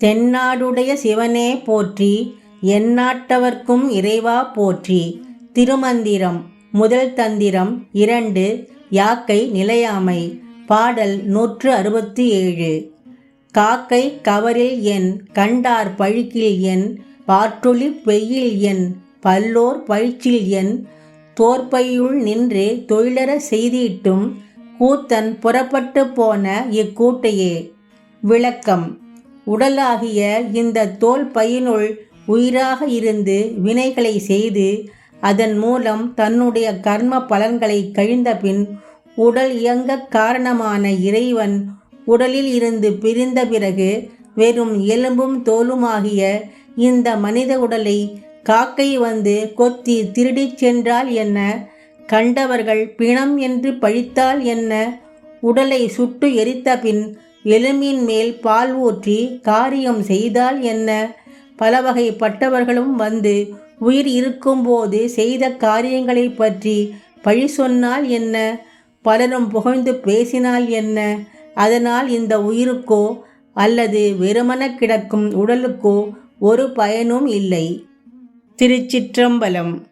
தென்னாடுடைய சிவனே போற்றி எந்நாட்டவர்க்கும் இறைவா போற்றி. திருமந்திரம் முதல் தந்திரம் இரண்டு யாக்கை நிலையாமை. பாடல் நூற்று அறுபத்தி ஏழு. காக்கை கவரில் என் கண்டார் பழுக்கில் என் பாற்றொளி பெய்யில் என் பல்லோர் பழிச்சில் என். தோற்பையுள் நின்று தொழிலற செய்தியிட்டும் கூத்தன் புறப்பட்டு போன இக்கூட்டையே. விளக்கம் உடலாகிய இந்த தோல் பையினுள் உயிராக இருந்து வினைகளை செய்து அதன் மூலம் தன்னுடைய கர்ம பலன்களை கழிந்த பின் உடல் இயங்க காரணமான இறைவன் உடலில் இருந்து பிரிந்த பிறகு வெறும் எலும்பும் தோலுமாகிய இந்த மனித உடலை காக்கை வந்து கொத்தி திருடிச் சென்றால் என்ன? கண்டவர்கள் பிணம் என்று பழித்தால் என்ன? உடலை சுட்டு எரித்த பின் எலும்பின் மேல் பால் ஊற்றி காரியம் செய்தால் என்ன? பல வகைப்பட்டவர்களும் வந்து உயிர் இருக்கும்போது செய்த காரியங்களை பற்றி பழி சொன்னால் என்ன? பலரும் புகழ்ந்து பேசினால் என்ன? அதனால் இந்த உயிருக்கோ அல்லது வெறுமன கிடக்கும் உடலுக்கோ ஒரு பயனும் இல்லை. திருச்சிற்றம்பலம்